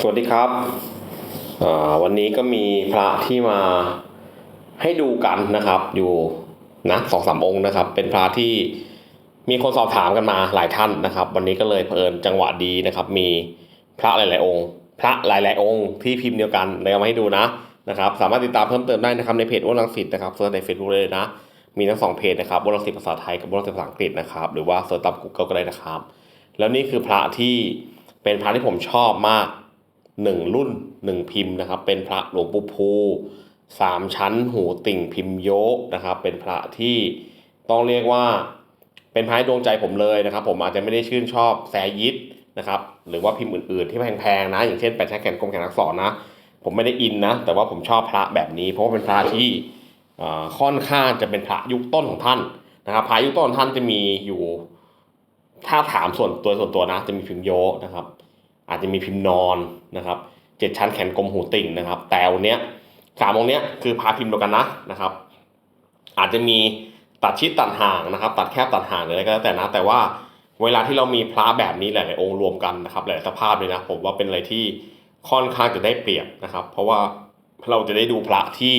สวัสดีครับวันนี้ก็มีพระที่มาให้ดูกันนะครับ อยู่นะสองสามองค์นะครับ เป็นพระที่มีคนสอบถามกันมาหลายท่านนะครับ วันนี้ก็เลยเผอิญจังหวะดีนะครับ มีพระหลาย ๆ องค์ พระหลาย ๆ องค์ที่พิมพ์เดียวกันเลยเอามาให้ดูนะนะครับ สามารถติดตามเพิ่มเติมได้นะครับในเพจวนรังสิตนะครับเซิร์ชในเฟซบุ๊กเลยนะมีทั้งสองเพจนะครับวนรังสิตภาษาไทยกับวนรังสิตภาษาอังกฤษนะครับหรือว่าเซิร์ชตาม Google ก็ได้นะครับ แล้วนี่คือพระที่เป็นพระที่ผมชอบมาก หนึ่งรุ่นหนึ่งพิมพ์นะครับ เป็นพระหลวงปู่ภูสามชั้นหูติ่งพิมพ์โยนะครับ เป็นพระที่ต้องเรียกว่าเป็นพระดวงใจผมเลยนะครับ ผมอาจจะไม่ได้ชื่นชอบแซยิดนะครับ หรือว่าพิมพ์อื่นๆที่แพงๆนะ อย่างเช่นแปดแช่แขนกลมแขนอักษรนะ ผมไม่ได้อินนะ แต่ว่าผมชอบพระแบบนี้ เพราะว่าเป็นพระที่ค่อนข้างจะเป็นพระยุคต้นของท่านนะครับ พระยุคต้นของท่านจะมีอยู่ ถ้าถามส่วนตัวส่วนตัวนะ จะมีพิมพ์โยนะครับ อาจจะมีพิมพ์นอนนะครับเจ็ดชั้นแขนกลมหูติ่งนะครับ แต่วันเนี้ยสามองค์เนี้ยคือพาพิมพ์เดียวกันนะนะครับ อาจจะมีตัดชิดตัดห่างนะครับ ตัดแคบตัดห่างหรืออะไรก็แล้วแต่นะ แต่ว่าเวลาที่เรามีพระแบบนี้หลายๆองค์รวมกันนะครับ หลายสภาพเลยนะผมว่าเป็นอะไรที่ค่อนข้างจะได้เปรียบนะครับ เพราะว่าเราจะได้ดูพระที่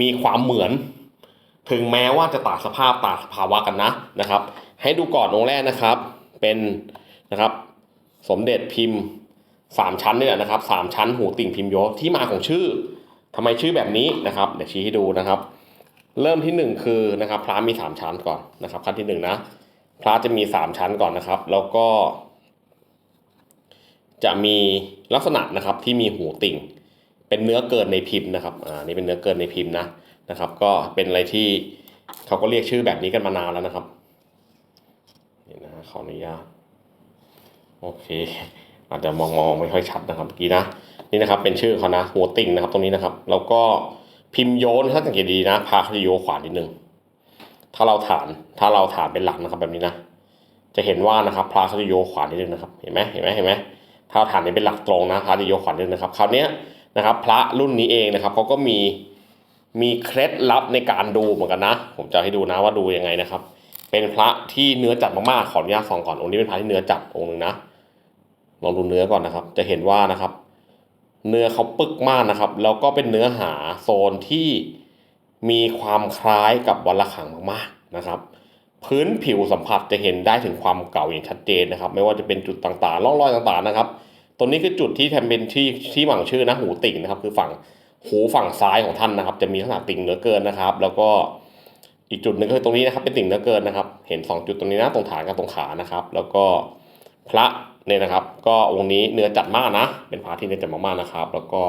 มีความเหมือน ถึงแม้ว่าจะต่างสภาพต่างสภาวะกันนะนะครับ ให้ดูก่อนองค์แรกนะครับ เป็นนะครับ สมเด็จพิมพ์สามชั้นเนี่ยนะครับสามชั้นหูติ่งพิมพ์โยที่มาของชื่อทำไมชื่อแบบนี้นะครับเดี๋ยวชี้ให้ดูนะครับ เริ่มที่หนึ่งคือนะครับพระมีสามชั้นก่อนนะครับขั้นที่หนึ่งนะพระจะมีสามชั้นก่อนนะครับ แล้วก็ จะมีลักษณะนะครับที่มีหูติ่ง เป็นเนื้อเกินในพิมพ์นะครับอ่านี่เป็นเนื้อเกินในพิมพ์นะนะครับ ก็เป็นอะไรที่เขาก็เรียกชื่อแบบนี้กันมานานแล้วนะครับนี่นะขออนุญาต โอเค อาจจะมองมองไม่ค่อยชัดนะครับเมื่อกี้นะนี่นะครับเป็นชื่อเขานะหัวติ่งนะครับตรงนี้นะครับ แล้วก็พิมพ์โยนถ้าสังเกตดีนะ พาเขาจะโยขวานิดนึงถ้าเราฐานถ้าเราฐานเป็นหลักนะครับแบบนี้นะ จะเห็นว่านะครับพระเขาจะโยขวานิดนึงนะครับเห็นไหมเห็นไหมเห็นไหมถ้าฐานนี้เป็นหลักตรงนะพระจะโยขวานิดนึงนะครับคราวนี้นะครับ พระรุ่นนี้เองนะครับเขาก็มีมีเคล็ดลับในการดูเหมือนกันนะ ผมจะให้ดูนะว่าดูยังไงนะครับ เป็นพระที่เนื้อจัดมากๆขออนุญาตส่องก่อนองค์นี้เป็นพระที่เนื้อจัดองค์หนึ่งนะ ลองดูเนื้อก่อนนะครับ จะเห็นว่านะครับ เนื้อเขาปึกมากนะครับ แล้วก็เป็นเนื้อหาโซนที่มีความคล้ายกับวัลละขังมากๆนะครับ พื้นผิวสัมผัสจะเห็นได้ถึงความเก่าอย่างชัดเจนนะครับ ไม่ว่าจะเป็นจุดต่างๆร่องรอยต่างๆนะครับตัวนี้คือจุดที่แทนเป็นที่ที่หวังชื่อนะหูติ่งนะครับ คือฝั่งหูฝั่งซ้ายของท่านนะครับ จะมีลักษณะติ่งเหลือเกินนะครับ แล้วก็อีกจุดหนึ่งก็คือตรงนี้นะครับเป็นติ่งเหลือเกินนะครับ เห็นสองจุดตรงนี้นะตรงฐานกับตรงขานะครับ แล้วก็พระ เนี่ยนะครับ ก็องนี้เนื้อจัดมากนะ เป็นพระที่เนื้อจัดมากๆนะครับ แล้วก็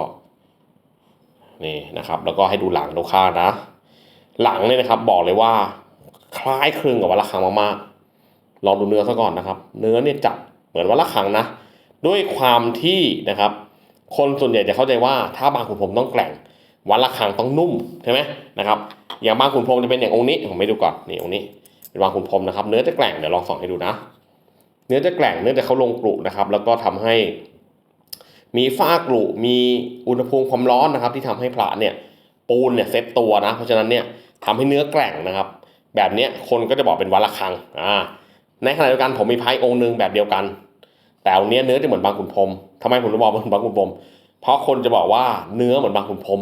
นี่นะครับ แล้วก็ให้ดูหลังดูข้างนะ หลังเนี่ยนะครับ บอกเลยว่า คล้ายคลึงกับวัลละคังมากๆลองดูเนื้อซะก่อนนะครับ เนื้อเนี่ยจัดเหมือนวัลละคังนะ ด้วยความที่นะครับ คนส่วนใหญ่จะเข้าใจว่าถ้าบางขุนพรมต้องแกร่งวัลละคังต้องนุ่มใช่ไหมนะครับ อย่างบางขุนพรมจะเป็นอย่างองค์นี้ผมไม่ดูก่อนนี่องค์นี้เป็นบางขุนพรมนะครับ เนื้อจะแกร่งเดี๋ยวลองส่องให้ดูนะ เนื้อจะแกร่งเนื่องจากเขาลงกรุนะครับ แล้วก็ทำให้มีฝ้ากรุมีอุณหภูมิความร้อนนะครับ ที่ทำให้พระเนี่ยปูนเนี่ยเซ็ตตัวนะ เพราะฉะนั้นเนี่ยทำให้เนื้อแกร่งนะครับ แบบนี้คนก็จะบอกเป็นวัละคังอ่าในขณะเดียวกันผมมีไพ่องค์หนึ่งแบบเดียวกัน แต่เนี้ยเนื้อจะเหมือนบางขุนพรมทำไมผมถึงบอกเหมือนบางขุนพรมเพราะคนจะบอกว่าเนื้อเหมือนบางขุนพรม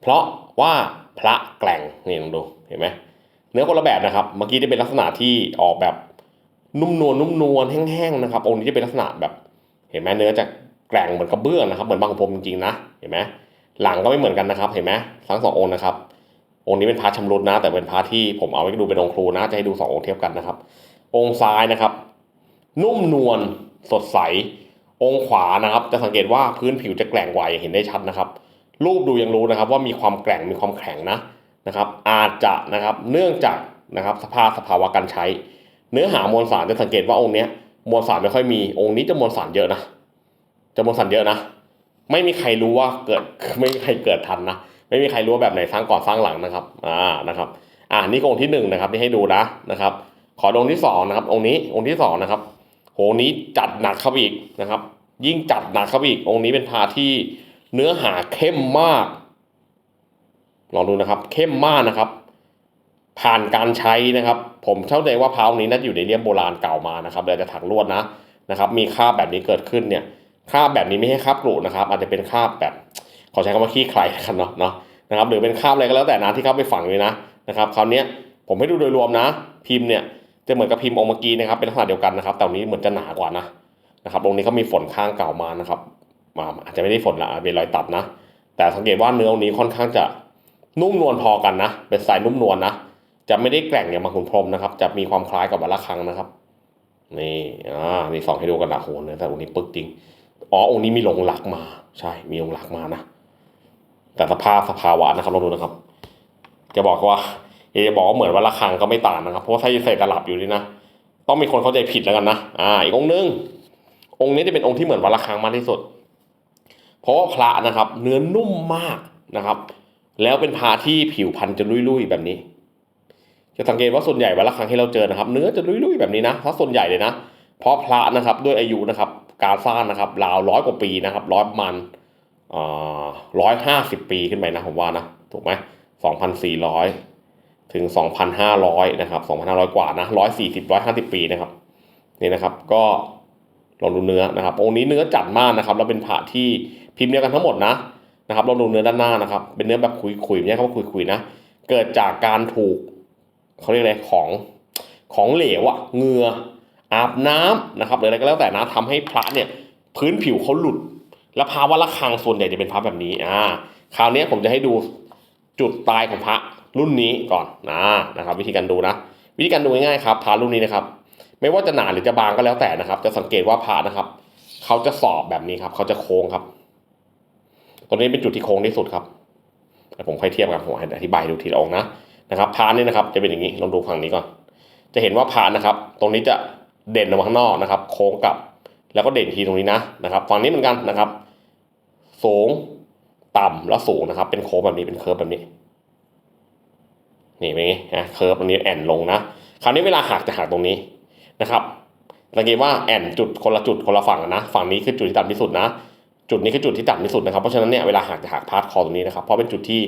เพราะว่าพระแกร่งนี่ลองดูเห็นไหมเนื้อคนละแบบนะครับ เมื่อกี้จะเป็นลักษณะที่ออกแบบ นุ่มนวลนุ่มนวลแห้งๆนะครับองค์นี้จะเป็นลักษณะแบบเห็นไหมเนื้อจะแกร่งเหมือนกระเบื้องนะครับเหมือนบางขุนพรมจริงๆนะเห็นไหมหลังก็ไม่เหมือนกันนะครับเห็นไหมทั้งสององค์นะครับองค์นี้เป็นพระชำรุดนะ แต่เป็นพระที่ผมเอาไว้ดูเป็นองค์ครูนะจะให้ดูสององค์เทียบกันนะครับ องค์ซ้ายนะครับ นุ่มนวลสดใส องค์ขวานะครับ จะสังเกตว่าพื้นผิวจะแกร่งกว่าอย่างเห็นได้ชัดนะครับ รูปดูยังรู้นะครับ ว่ามีความแกร่งมีความแข็งนะนะครับ อาจจะนะครับเนื่องจากนะครับสภาพสภาวะการใช้ เนื้อหามวลสารจะสังเกตว่าองค์เนี้ยมวลสารไม่ค่อยมีองค์นี้จะมวลสารเยอะนะจะมวลสารเยอะนะไม่มีใครรู้ว่าเกิดไม่มีใครเกิดทันนะไม่มีใครรู้ว่าแบบไหนสร้างก่อนสร้างหลังนะครับอ่านะครับอ่านี่องค์ที่หนึ่งนะครับที่ให้ดูนะนะครับ ขอองค์ที่สองนะครับ องค์นี้องค์ที่สองนะครับโหนี้จัดหนักเข้าไปอีกนะครับ ยิ่งจัดหนักเข้าไปอีกองค์นี้เป็นพาที่เนื้อหาเข้มมากลองดูนะครับ เข้มมากนะครับ ผ่านการใช้นะครับ ผมเข้าใจว่าพระองค์นี้น่าจะอยู่ในเลี่ยมโบราณเก่ามานะครับเดี๋ยจะถักลวดนะนะครับ มีคราบแบบนี้เกิดขึ้นเนี่ยคราบแบบนี้ไม่ใช่คราบกรุนะครับ อาจจะเป็นคราบแบบ ขอใช้คำว่าขี้ใครกันเนาะเนาะนะครับ หรือเป็นคราบอะไรก็แล้วแต่นะที่เขาไปฝังเลยนะนะครับคราวนี้ผมให้ดูโดยรวมนะ พิมพ์เนี่ยจะเหมือนกับพิมพ์องค์เมื่อกี้นะครับเป็นลักษณะเดียวกันนะครับแต่วันนี้เหมือนจะหนากว่านะนะครับองนี้เขามีฝนข้างเก่ามานะครับมาอาจจะไม่ได้ฝนละอาจเป็นรอยตัดนะ แต่สังเกตว่าเนื้อองนี้ค่อนข้างจะนุ่มนวลพอกันนะ เป็นสไตล์นุ่มนวลนะ จะไม่ได้แกร่งอย่างบางขุนพรมนะครับ จะมีความคล้ายกับวัลละคังนะครับ นี่อ่านี่สองให้ดูกันนะโหเนื้อแต่องค์นี้ปึกจริง อ๋อองค์นี้มีลงหลักมา ใช่ มีลงหลักมานะ แต่สภาพสภาวะนะครับลองดูนะครับ จะบอกว่าจะบอกว่าเหมือนวัลละคังก็ไม่ต่างนะครับ เพราะว่าถ้ใส่ตลับอยู่นี่นะ ต้องมีคนเข้าใจผิดแล้วกันนะ อ่า อีกองค์นึง องค์นี้จะเป็นองค์ที่เหมือนวัลละคังมากที่สุด เพราะว่าพระนะครับ เนื้อนุ่มมากนะครับ แล้วเป็นพระที่ผิวพรรณจะลุยๆแบบนี้ จะสังเกตว่าส่วนใหญ่วันละครั้งที่เราเจอนะครับ เนื้อจะลุยๆแบบนี้นะถ้าส่วนใหญ่เลยนะ เพราะพระนะครับด้วยอายุนะครับ การสร้างนะครับราวร้อยกว่าปีนะครับร้อยมันร้อยห้าสิบปีขึ้นไปนะผมว่านะถูกไหมสองพันสี่ร้อยถึงสองพันห้าร้อยนะครับสองพันห้าร้อยกว่านะร้อยสี่สิบร้อยห้าสิบปีนะครับนี่นะครับก็ลองดูเนื้อนะครับองค์นี้เนื้อจัดมากนะครับแล้วเป็นพระที่พิมพ์เดียวกันทั้งหมดนะนะครับลองดูเนื้อด้านหน้านะครับ เป็นเนื้อแบบคุยๆไม่ใช่คำว่าคุยๆนะ เกิดจากการถูก เขาเรียกอะไรของของเหลวอะเงืออาบน้ำนะครับหรืออะไรก็แล้วแต่นะทำให้พระเนี่ยพื้นผิวเขาหลุด แล้วภาวะระฆังส่วนใหญ่จะเป็นพระแบบนี้อ่าคราวนี้ผมจะให้ดูจุดตายของพระรุ่นนี้ก่อนนะนะครับ วิธีการดูนะ วิธีการดูง่ายๆครับพระรุ่นนี้นะครับ ไม่ว่าจะหนาหรือจะบางก็แล้วแต่นะครับ จะสังเกตว่าพระนะครับเขาจะสอบแบบนี้ครับเขาจะโค้งครับตรงนี้เป็นจุดที่โค้งที่สุดครับแต่ผมค่อยเทียบกันผมอธิบายดูทีละองค์นะ นะครับพานนี่นะครับจะเป็นอย่างนี้ลองดูฝั่งนี้ก่อน จะเห็นว่าพานนะครับ ตรงนี้จะเด่นออกมาข้างนอกนะครับ โค้งกลับ แล้วก็เด่นทีตรงนี้นะนะครับฝั่งนี้เหมือนกันนะครับ สูงต่ำแล้วสูงนะครับ เป็นโค้งแบบนี้เป็นเคิร์ฟแบบนี้ นี่เป็นไงนะเคิร์ฟอันนี้แอนลงนะคราวนี้เวลาหักจะหักตรงนี้นะครับสังเกตว่าแอนจุดคนละจุดคนละฝั่งนะฝั่งนี้คือจุดที่ต่ำที่สุดนะ จุดนี้คือจุดที่ต่ำที่สุดนะครับ เพราะฉะนั้นเนี่ยเวลาหักจะหักพาดคอตรงนี้นะครับ เพราะเป็นจุดที่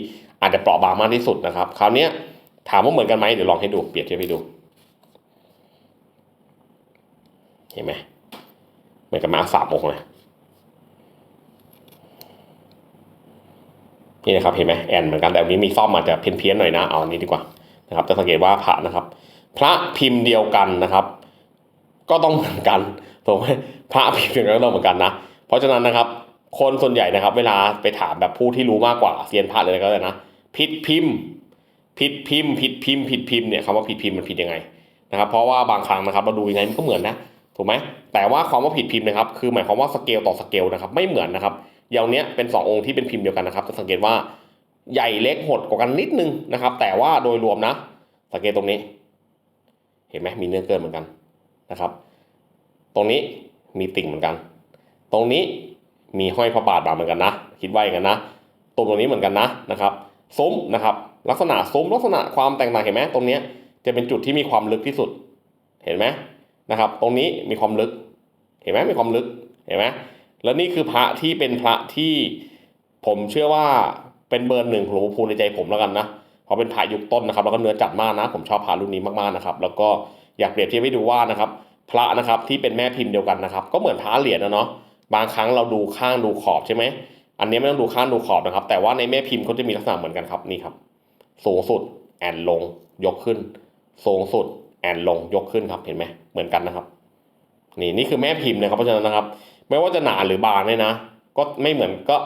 อาจจะเปราะบางมากที่สุดนะครับ คราวนี้ถามว่าเหมือนกันไหมเดี๋ยวลองให้ดูเปรียบเทียบให้ดู เห็นไหมเหมือนกับมาสามองเลยนี่นะครับเห็นไหมแอนเหมือนกันแต่อันนี้มีซ่อมอาจจะเพี้ยนๆหน่อยนะเอาอันนี้ดีกว่านะครับจะสังเกตว่าพระนะครับ พระพิมพ์เดียวกันนะครับ ก็ต้องเหมือนกันถูกไหมพระพิมพ์เดียวกันก็ต้องเหมือนกันนะ เพราะฉะนั้นนะครับ คนส่วนใหญ่นะครับ เวลาไปถามแบบผู้ที่รู้มากกว่าเซียนพระเลยก็เลยนะผิดพิมพ์ผิดพิมพ์ผิดพิมพ์ผิดพิมพ์เนี่ยคำว่าผิดพิมพ์มันผิดยังไงนะครับ เพราะว่าบางครั้งนะครับเราดูยังไงมันก็เหมือนนะถูกไหมแต่ว่าความว่าผิดพิมพ์นะครับ คือหมายความว่าสเกลต่อสเกลนะครับ ไม่เหมือนนะครับอย่างเนี้ยเป็นสององค์ที่เป็นพิมพ์เดียวกันนะครับจะสังเกตว่าใหญ่เล็กหดกว่ากันนิดนึงนะครับ แต่ว่าโดยรวมนะ สังเกตตรงนี้ เห็นไหมมีเนื้อเกินเหมือนกันนะครับ ตรงนี้มีติ่งเหมือนกัน ตรงนี้ มีห้อยพระบาทบาเหมือนกันนะ คิดว่าอย่างนั้นนะตรงตรงนี้เหมือนกันนะนะครับซุ้มนะครับ ลักษณะซุ้มลักษณะความแตกต่างเห็นไหมตรงนี้จะเป็นจุดที่มีความลึกที่สุด เห็นไหมนะครับ ตรงนี้มีความลึก เห็นไหมมีความลึกเห็นไหมแล้วนี่คือพระที่เป็นพระที่ผมเชื่อว่าเป็นเบอร์หนึ่งของหลวงปู่พูนในใจผมแล้วกันนะเพราะเป็นพระยุคต้นนะครับ แล้วก็เนื้อจัดมากนะ ผมชอบพระรุ่นนี้มากๆนะครับ แล้วก็อยากเปรียบเทียบให้ดูว่านะครับ พระนะครับที่เป็นแม่พิมพ์เดียวกันนะครับ ก็เหมือนพระเหรียญนะเนาะ บางครั้งเราดูข้างดูขอบใช่ไหมอันนี้ไม่ต้องดูข้างดูขอบนะครับ แต่ว่าในแม่พิมพ์เขาจะมีลักษณะเหมือนกันครับนี่ครับ สูงสุดแอนลง ยกขึ้น สูงสุดแอนลงยกขึ้นครับเห็นไหมเหมือนกันนะครับ นี่นี่คือแม่พิมพ์นะครับเพราะฉะนั้นนะครับ ไม่ว่าจะหนาหรือบางเนี่ยนะ ก็ไม่เหมือนก็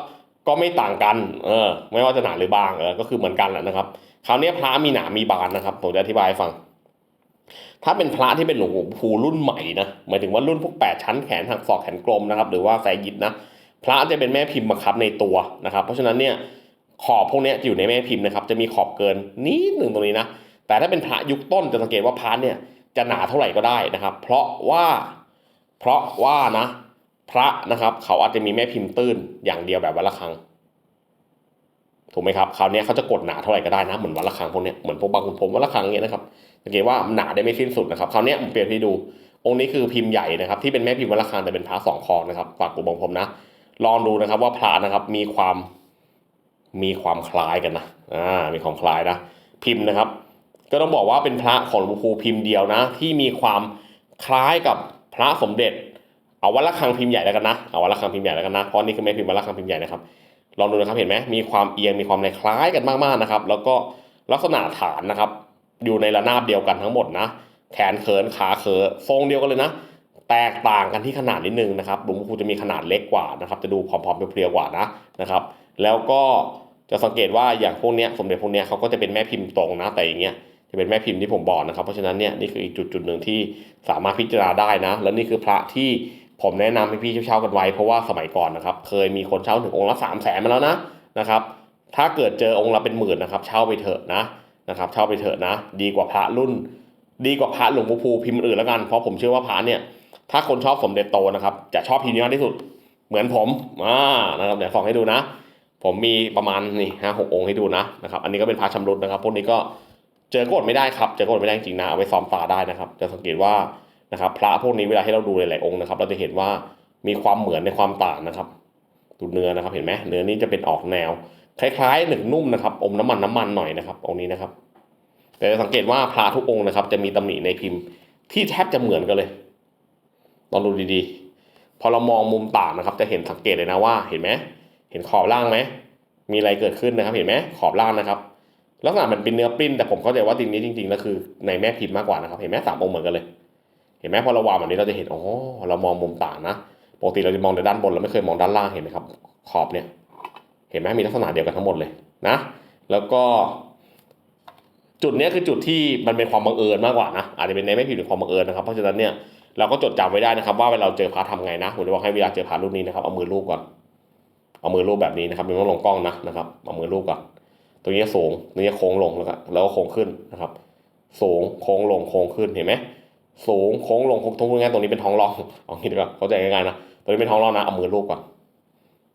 ก็ไม่ต่างกันเออไม่ว่าจะหนาหรือบางเออก็คือเหมือนกันแหละนะครับคราวนี้พระมีหนามีบางนะครับผมจะอธิบายให้ฟัง ถ้าเป็นพระที่เป็นหลวงปู่รุ่นใหม่นะหมายถึงว่ารุ่นพวกแปดชั้นแขนหักศอกแขนกลมนะครับ หรือว่าแสยิดนะพระจะเป็นแม่พิมพ์บังคับในตัวนะครับ เพราะฉะนั้นเนี่ยขอบพวกนี้จะอยู่ในแม่พิมพ์นะครับ จะมีขอบเกินนิดหนึ่งตรงนี้นะแต่ถ้าเป็นพระยุคต้นจะสังเกตว่าพระเนี่ยจะหนาเท่าไหร่ก็ได้นะครับ เพราะว่าเพราะว่านะ พระนะครับ เขาอาจจะมีแม่พิมพ์ตื้นอย่างเดียวแบบวันละครั้ง ถูกไหมครับคราวนี้เขาจะกดหนาเท่าไหร่ก็ได้นะเหมือนวันละครั้งพวกเนี้ยเหมือนพวกบางคุณผมวันละครั้งเนี้ยนะครับสังเกตว่าหนาได้ไม่สิ้นสุดนะครับคราวนี้ผมเปรียบให้ดู องค์นี้คือพิมพ์ใหญ่นะครับที่เป็นแม่พิมพ์วันละครั้งแต่เป็นพระสองคอนะครับฝากกูบองผมนะ ลองดูนะครับว่าพระนะครับมีความมีความคล้ายกันนะอ่ามีความคล้ายนะพิมพ์นะครับ ก็ต้องบอกว่าเป็นพระของหลวงปู่พิมพ์เดียวนะ ที่มีความคล้ายกับพระสมเด็จ เอาวัดระฆังพิมพ์ใหญ่แล้วกันนะเอาวัดระฆังพิมพ์ใหญ่แล้วกันนะเพราะนี่คือแม่พิมพ์วัดระฆังพิมพ์ใหญ่นะครับ ลองดูนะครับเห็นไหมมีความเอียงมีความอะไรคล้ายกันมากๆนะครับ แล้วก็ลักษณะฐานนะครับ อยู่ในระนาบเดียวกันทั้งหมดนะแขนเขินขาเขอทรงเดียวกันเลยนะ แตกต่างกันที่ขนาดนิดนึงนะครับหลวงปู่จะมีขนาดเล็กกว่านะครับ จะดูผอมๆเพรียวๆกว่านะนะครับ แล้วก็จะสังเกตว่าอย่างพวกเนี้ยสมเด็จพวกเนี้ยเขาก็จะเป็นแม่พิมพ์ตรงนะแต่อย่างเงี้ยจะเป็นแม่พิมพ์ที่ผมบอกนะครับ เพราะฉะนั้นเนี่ยนี่คืออีกจุดจุดหนึ่งที่สามารถพิจารณาได้นะ แล้วนี่คือพระที่ ผมแนะนำให้พี่เช่ากันไว้เพราะว่าสมัยก่อนนะครับเคยมีคนเช่าถึงองค์ละสามแสนมาแล้วนะนะครับ ถ้าเกิดเจอองค์ละเป็นหมื่นนะครับ เช่าไปเถอะนะนะครับ เช่าไปเถอะนะ ดีกว่าพระรุ่น ดีกว่าพระหลวงปู่ภูพิมพ์อื่นแล้วกันเพราะผมเชื่อว่าพระเนี่ย ถ้าคนชอบสมเด็จโตนะครับ จะชอบพิมพ์นี้มากที่สุด เหมือนผมอ่านะครับเดี๋ยวส่องให้ดูนะ ผมมีประมาณนี่ห้าหกองค์ให้ดูนะนะครับ อันนี้ก็เป็นพระชำรุดนะครับ พวกนี้ก็เจอกดไม่ได้ครับ เจอกดไม่ได้จริงนะเอาไปซ้อมตาได้นะครับ จะสังเกตว่า นะครับ พระพวกนี้เวลาให้เราดูหลายๆองค์นะครับ เราจะเห็นว่ามีความเหมือนในความต่างนะครับดูเนื้อนะครับเห็นไหมเนื้อนี้จะเป็นออกแนว คล้ายๆหนึ่งนุ่มนะครับ อมน้ำมันน้ำมันหน่อยนะครับ องค์นี้นะครับ แต่จะสังเกตว่าพระทุกองค์นะครับ จะมีตำหนิในพิมพ์ที่แทบจะเหมือนกันเลยลองดูดีๆ พอเรามองมุมต่างนะครับ จะเห็นสังเกตเลยนะว่า เห็นไหมเห็นขอบล่างไหมมีอะไรเกิดขึ้นนะครับ เห็นไหมขอบล่างนะครับลักษณะมันเป็นเนื้อปริ้นแต่ผมเข้าใจว่าจริงนี้จริงๆแล้วคือในแม่พิมพ์มากกว่านะครับ เห็นไหมสามองค์เหมือนกันเลย ห็นไหมพอเราวางแบบนี้เราจะเห็นอ๋อเรามองมุมต่างนะปกติเราจะมองแต่ด้านบนเราไม่เคยมองด้านล่างเห็นไหมครับขอบเนี่ยเห็นไหมมีลักษณะเดียวกันทั้งหมดเลยนะแล้วก็ จุดนี้คือจุดที่มันเป็นความบังเอิญมากกว่านะอาจจะเป็นในไม่ผิดหรือความบังเอิญนะครับเพราะฉะนั้นเนี่ยเราก็จดจำไว้ได้นะครับว่าเวลาเราเจอพระทำไงนะผมจะบอกให้เวลาเจอพระรุ่นนี้นะครับเอามือลูบก่อนเอามือลูบแบบนี้นะครับไม่ต้องลงกล้องนะนะครับเอามือลูบก่อนตรงนี้สูงตรงนี้โค้งลงแล้วก็แล้วก็โค้งขึ้นนะครับ สูงโค้งลงโค้งขึ้นเห็นไหม สูงโค้งลงโค้งตรงนี้ตรงนี้เป็นท้องร่องเอางี้ดีกว่าเข้าใจง่ายๆนะตรงนี้เป็นท้องร่องนะเอามือลูบก่อน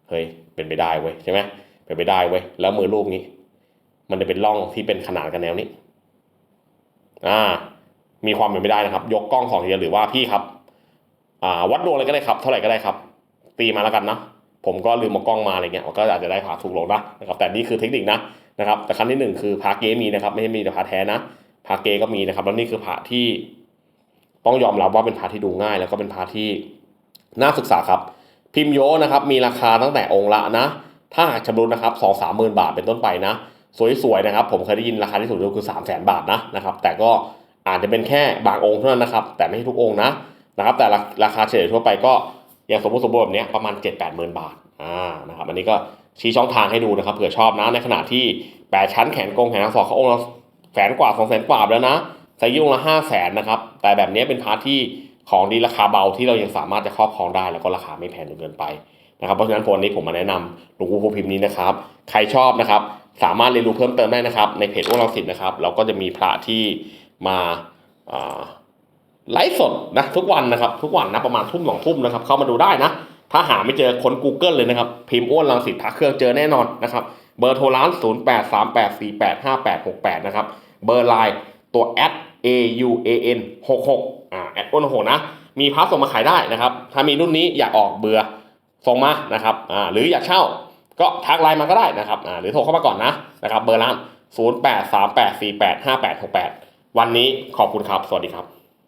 เฮ้ยเป็นไปได้เว้ยใช่ไหมเป็นไปได้เว้ยแล้วมือลูบนี้ มันจะเป็นร่องที่เป็นขนาดกันแนวนี้ อ่า มีความเป็นไปได้นะครับ ยกกล้องสองทีหรือว่าพี่ครับ อ่า วัดดวงอะไรก็ได้ครับ เท่าไหร่ก็ได้ครับ ตีมาแล้วกันนะผมก็ลืมมากล้องมาอะไรเงี้ยก็อาจจะได้ผ่าถูกลงนะนะครับแต่นี่คือเทคนิคนะนะครับ แต่ขั้นที่หนึ่งคือพาเกมีนะครับ ไม่ใช่มีแต่พาแท้นะพาเกก็มีนะครับแล้วนี่คือพาที่ ต้องยอมรับว่าเป็นพาที่ดูง่าย แล้วก็เป็นพาที่น่าศึกษาครับ พิมพ์โยนะครับมีราคาตั้งแต่องค์ละนะ ถ้าหากชำรุดนะครับสองสามหมื่นบาทเป็นต้นไปนะ สวยๆนะครับ ผมเคยได้ยินราคาที่สูงที่สุดคือ3 0 0แสนบาทนะนะครับ แต่ก็อาจจะเป็นแค่บางองค์เท่านั้นนะครับ แต่ไม่ใช่ทุกองค์นะนะครับ แต่ราราคาเฉลี่ยทั่วไปก็อย่างสมมติสมบูรณ์แบบนี้ประมาณ 7 8หมื่นบาทอ่านะครับอันนี้ก็ชี้ช่องทางให้ดูนะครับเผื่อชอบนะในขณะที่แปดชั้นแขนกงแขนทั้งสองเขาองค์ละแสนกว่าสองแสนกว่าแล้วนะ ไซส์องละห้าแสนนะครับ แต่แบบนี้เป็นพาร์ทที่ของดีราคาเบาที่เรายังสามารถจะครอบครองได้แล้วก็ราคาไม่แพงจนเกินไปนะครับ เพราะฉะนั้นวันนี้ผมมาแนะนำหลวงปู่ภูพิมพ์นี้นะครับ ใครชอบนะครับสามารถเรียนรู้เพิ่มเติมได้นะครับ ในเพจอ้วนรังสิตนะครับ เราก็จะมีพระที่มาไลฟ์สดนะทุกวันนะครับ ทุกวันนะประมาณทุ่มสองทุ่มนะครับ เข้ามาดูได้นะ ถ้าหาไม่เจอค้น Google เลยนะครับ พิมพ์อ้วนรังสิตพระเครื่องเจอแน่นอนนะครับ เบอร์โทรร้าน 0 8 3 8 4 8 5 8 6 8 นะครับ เบอร์ไลน์ตัว a a u a n 66อ่าแอดอ้นหกนะมีพระส่งมาขายได้นะครับ ถ้ามีรุ่นนี้อยากออกเบื่อส่งมานะครับอ่าหรืออยากเช่าก็ทักไลน์มาก็ได้นะครับอ่าหรือโทรเข้ามาก่อนนะนะครับเบอร์ร้าน0 8 3 8 4 8 5 8 6 8 วันนี้ขอบคุณครับ สวัสดีครับ